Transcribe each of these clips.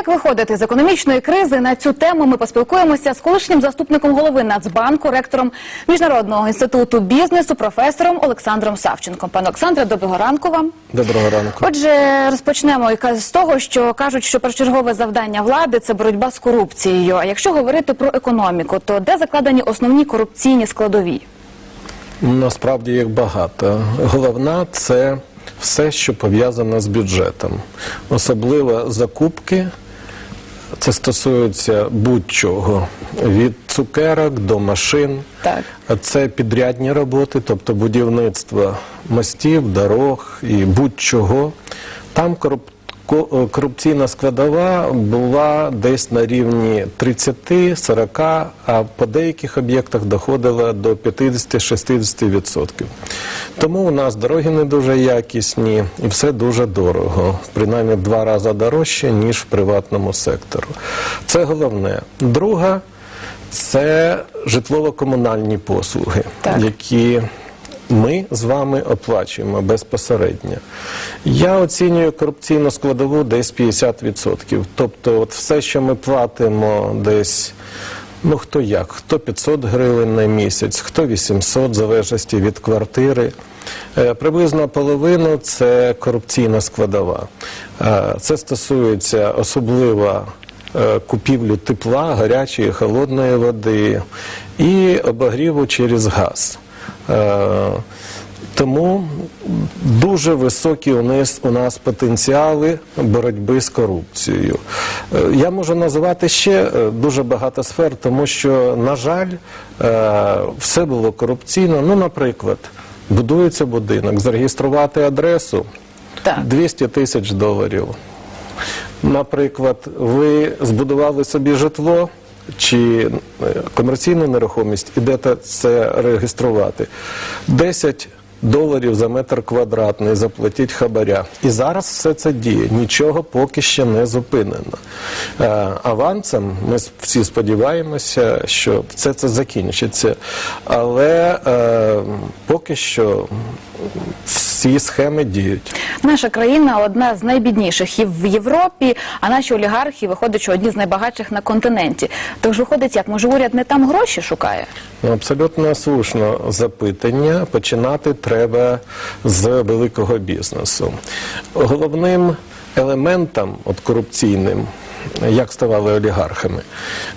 Як виходити з економічної кризи на цю тему? Ми поспілкуємося з колишнім заступником голови Нацбанку, ректором міжнародного інституту бізнесу, професором Олександром Савченком. Пане Олександре, доброго ранку вам. Доброго ранку. Отже, розпочнемо з того, що кажуть, що першочергове завдання влади це боротьба з корупцією. А якщо говорити про економіку, то де закладені основні корупційні складові? Насправді їх багато. Головна це все, що пов'язано з бюджетом, особливо закупки. Це стосується будь-чого від цукерок до машин. Так. А Це підрядні роботи, тобто будівництво мостів, дорог і будь-чого. Там коруп... ко- корупційна складова була десь на рівні 30-40, а по деяких об'єктах доходила до 50-60%. Тому у нас дороги не дуже якісні і все дуже дорого, принаймні в два рази дорожче, ніж в приватному сектору. Це головне. Друга це житлово-комунальні послуги, Так. які ми з вами оплачуємо безпосередньо. Я оцінюю корупційну складову десь 50%. Тобто, от все, що ми платимо десь. Ну, хто як, хто 500 гривень на місяць, хто 800, в залежності від квартири. Е, Приблизно половину це корупційна складова. Е, Це стосується особливо е, купівлю тепла, гарячої, холодної води і обогріву через газ. Е, Тому дуже високі у нас, у нас потенціали боротьби з корупцією. Е, Я можу називати ще е, дуже багато сфер, тому що, на жаль, все було корупційно. Ну, наприклад, будується будинок, зареєструвати адресу Так. 200 тисяч доларів. Наприклад, ви збудували собі житло чи е, комерційну нерухомість, ідете це реєструвати. 10 доларів за метр квадратний заплатіть хабаря. І зараз все це діє. Нічого поки ще не зупинено. Е, Авансом ми всі сподіваємося, що все це закінчиться. Але е, поки що всі схеми діють. Наша країна одна з найбідніших і в Європі, а наші олігархи виходить, що одні з найбагатших на континенті. Тож виходить, як може уряд не там гроші шукає? Ну, Абсолютно слушно запитання. Починати треба з великого бізнесу. Головним елементом от корупційним, як ставали олігархами,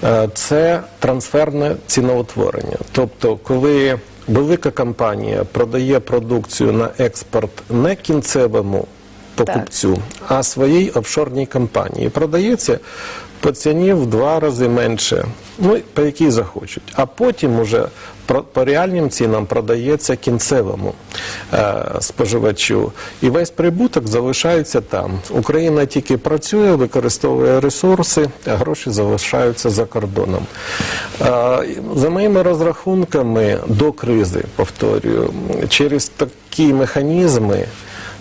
е, це трансферне ціноутворення. Тобто, коли велика компанія продає продукцію на експорт не кінцевому покупцю, а своїй офшорній компанії. Продається по ціні в два рази менше, ну по якій захочуть. А потім уже по реальним цінам продається кінцевому е, споживачу. І весь прибуток залишається там. Україна тільки працює, використовує ресурси, а гроші залишаються за кордоном. Е, за моїми розрахунками до кризи, повторюю, через такі механізми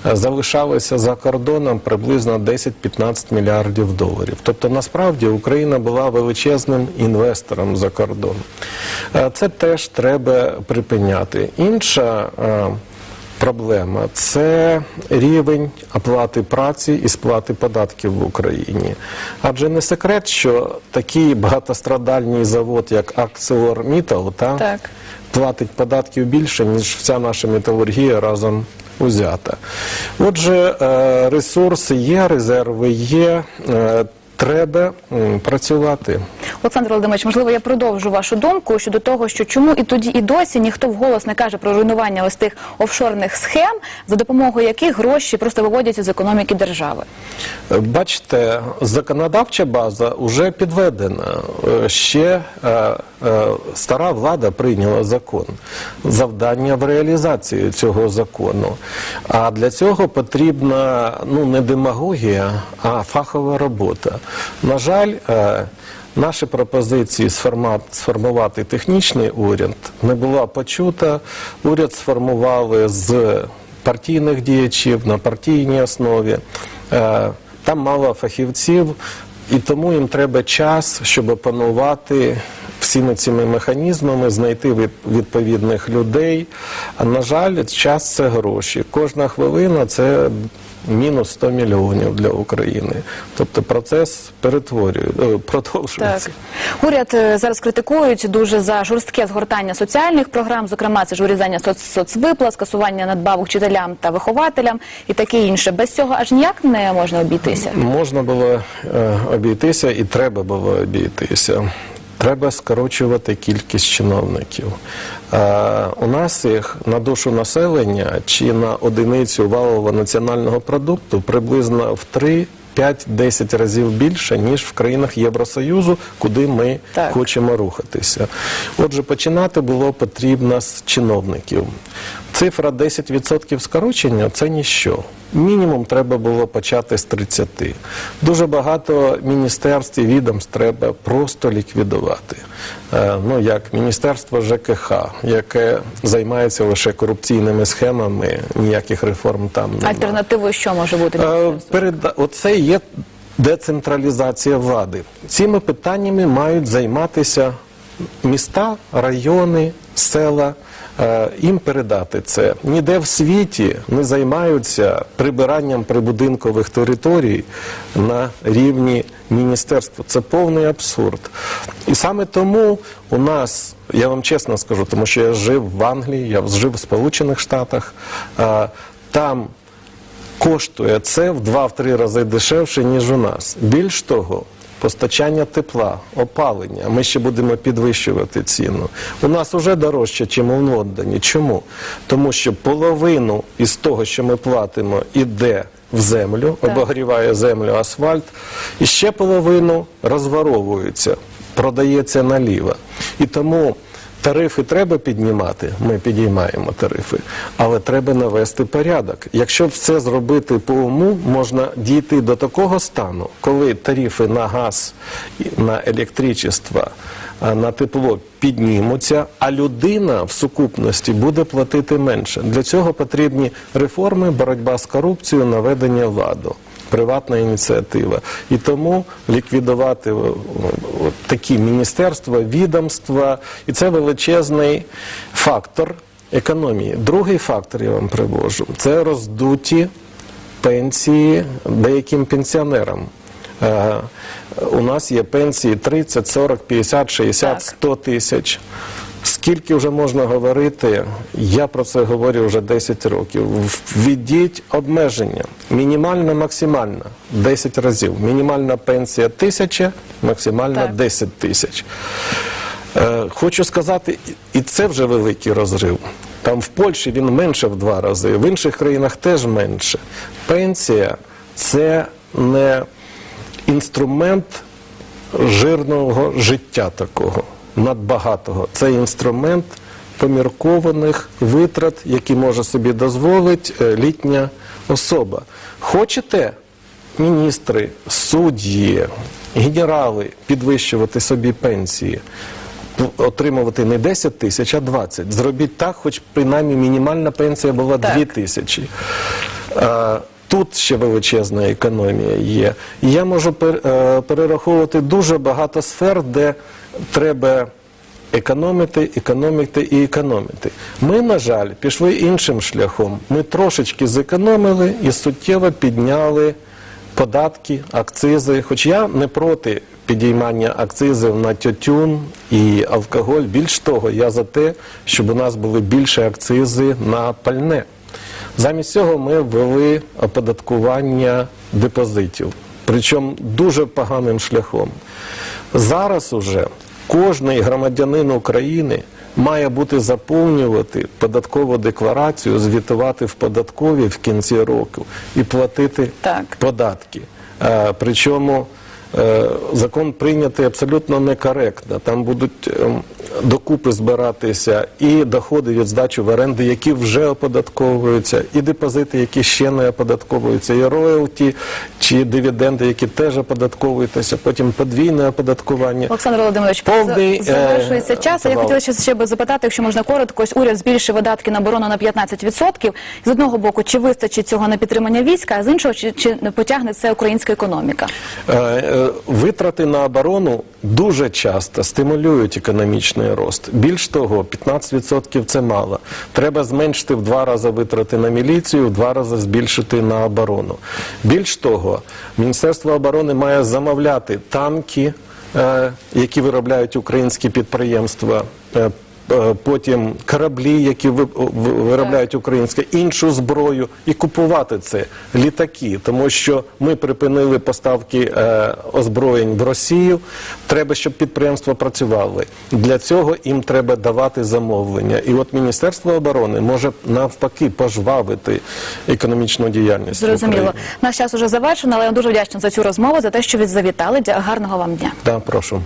залишалося за кордоном приблизно 10-15 мільярдів доларів. Тобто, насправді Україна була величезним інвестором за кордон. Е, Це теж треба припиняти. Інша е, проблема це рівень оплати праці і сплати податків в Україні. Адже не секрет, що такий багатострадальний завод, як та, Так. платить податків більше, ніж вся наша металургія разом узята. Отже, е, ресурси є, резерви є, е, треба працювати. Олександр Володимирович, можливо, я продовжу вашу думку щодо того, що чому і тоді, і досі ніхто вголос не каже про руйнування ось тих офшорних схем, за допомогою яких гроші просто виводяться з економіки держави. Е, Бачите, законодавча база вже підведена. Е, Ще е, е, стара влада прийняла закон. Завдання в реалізації цього закону. А для цього потрібна ну не демагогія, а фахова робота. На жаль, е, Наші пропозиції сформувати технічний уряд не була почута. Уряд сформували з партійних діячів на партійній основі. Е, Там мало фахівців, і тому їм треба час, щоб опанувати всіми цими механізмами, знайти від- відповідних людей. А на жаль, час це гроші. Кожна хвилина це мінус 100 мільйонів для України. Тобто процес перетворює, е, продовжується. Так. Уряд е, зараз критикують дуже за жорстке згортання соціальних програм, зокрема це ж урізання соц соцвиплат, скасування надбавок вчителям та вихователям і таке інше. Без цього аж ніяк не можна обійтися. Можна було е, обійтися і треба було обійтися. Треба скорочувати кількість чиновників. Е, у нас їх на душу населення чи на одиницю валового національного продукту приблизно в 3 5-10 разів більше, ніж в країнах Євросоюзу, куди ми Так. хочемо рухатися. Отже, починати було потрібно з чиновників. Цифра 10% скорочення це ніщо. Мінімум треба було почати з 30. Дуже багато міністерств і відомств треба просто ліквідувати. Е, Ну, як Міністерство ЖКХ, яке займається лише корупційними схемами, ніяких реформ там немає. Альтернативою що може бути? Е, переда- Оце є децентралізація влади. Цими питаннями мають займатися міста, райони, села. Е, Їм передати це. Ніде в світі не займаються прибиранням прибудинкових територій на рівні міністерства. Це повний абсурд. І саме тому у нас, я вам чесно скажу, тому що я жив в Англії, я жив в Сполучених Штатах, е, там коштує це в 2-3 рази дешевше, ніж у нас. Більш того, постачання тепла, опалення, ми ще будемо підвищувати ціну. У нас вже дорожче, ніж у Лондоні. Чому? Тому що половину із того, що ми платимо, іде в землю, обогріває землю асфальт, і ще половину розворовується, продається наліво. І тому Тарифи треба піднімати, ми підіймаємо тарифи, але треба навести порядок. Якщо все зробити по уму, можна дійти до такого стану, коли тарифи на газ, на електричество, на тепло піднімуться, а людина в сукупності буде платити менше. Для цього потрібні реформи, боротьба з корупцією, наведення ладу приватна ініціатива. І тому ліквідувати от такі міністерства, відомства, і це величезний фактор економії. Другий фактор я вам привожу це роздуті пенсії деяким пенсіонерам. Е, У нас є пенсії 30, 40, 50, 60, Так. 100 тисяч. Скільки вже можна говорити, я про це говорю вже 10 років. Введіть обмеження. Мінімальна, максимальна 10 разів. Мінімальна пенсія 1000, максимальна Так. 10 тисяч. Е, Хочу сказати, і це вже великий розрив. Там в Польщі він менше в два рази, в інших країнах теж менше. Пенсія це не інструмент жирного життя такого, надбагатого. Це інструмент поміркованих витрат, які може собі дозволити е, літня особа. Хочете міністри, судді, генерали підвищувати собі пенсії? Отримувати не 10 тисяч, а 20. Зробіть так, хоч принаймні мінімальна пенсія була Так. 2 тисячі. Е, Тут ще величезна економія є. І я можу е, перераховувати дуже багато сфер, де треба економити, економити і економити. Ми, на жаль, пішли іншим шляхом. Ми трошечки зекономили і суттєво підняли податки, акцизи. Хоч я не проти підіймання акцизів на тютюн і алкоголь. Більш того, я за те, щоб у нас були більше акцизи на пальне. Замість цього ми ввели оподаткування депозитів, причому дуже поганим шляхом. Зараз уже кожний громадянин України має бути заповнювати податкову декларацію, звітувати в податковій в кінці року і платити Так. податки. Е, Причому е, закон прийнятий абсолютно некоректно. Там будуть ем, докупи збиратися і доходи від здачі в оренди, які вже оподатковуються, і депозити, які ще не оподатковуються, і роялті чи дивіденди, які теж оподатковуються, потім подвійне оподаткування. Олександр Володимирович, Повний, е, завершується час. а Я хотіла ще, ще би запитати, якщо можна коротко, ось уряд збільшив видатки на оборону на 15%. З одного боку, чи вистачить цього на підтримання війська, а з іншого, чи, чи не потягне це українська економіка? Е, е, Витрати на оборону дуже часто стимулюють економічний рост. Більш того, 15% це мало. Треба зменшити в два рази витрати на міліцію, в два рази збільшити на оборону. Більш того, Міністерство оборони має замовляти танки, е, які виробляють українські підприємства. Е, Потім кораблі, які ви- ви- виробляють українське, іншу зброю, і купувати це літаки, тому що ми припинили поставки е, озброєнь в Росію. Треба, щоб підприємства працювали. Для цього їм треба давати замовлення. І от Міністерство оборони може навпаки пожвавити економічну діяльність. Зрозуміло. Україні. Наш час уже завершено, але я дуже вдячна за цю розмову, за те, що ви завітали. Гарного вам дня. Да, прошу.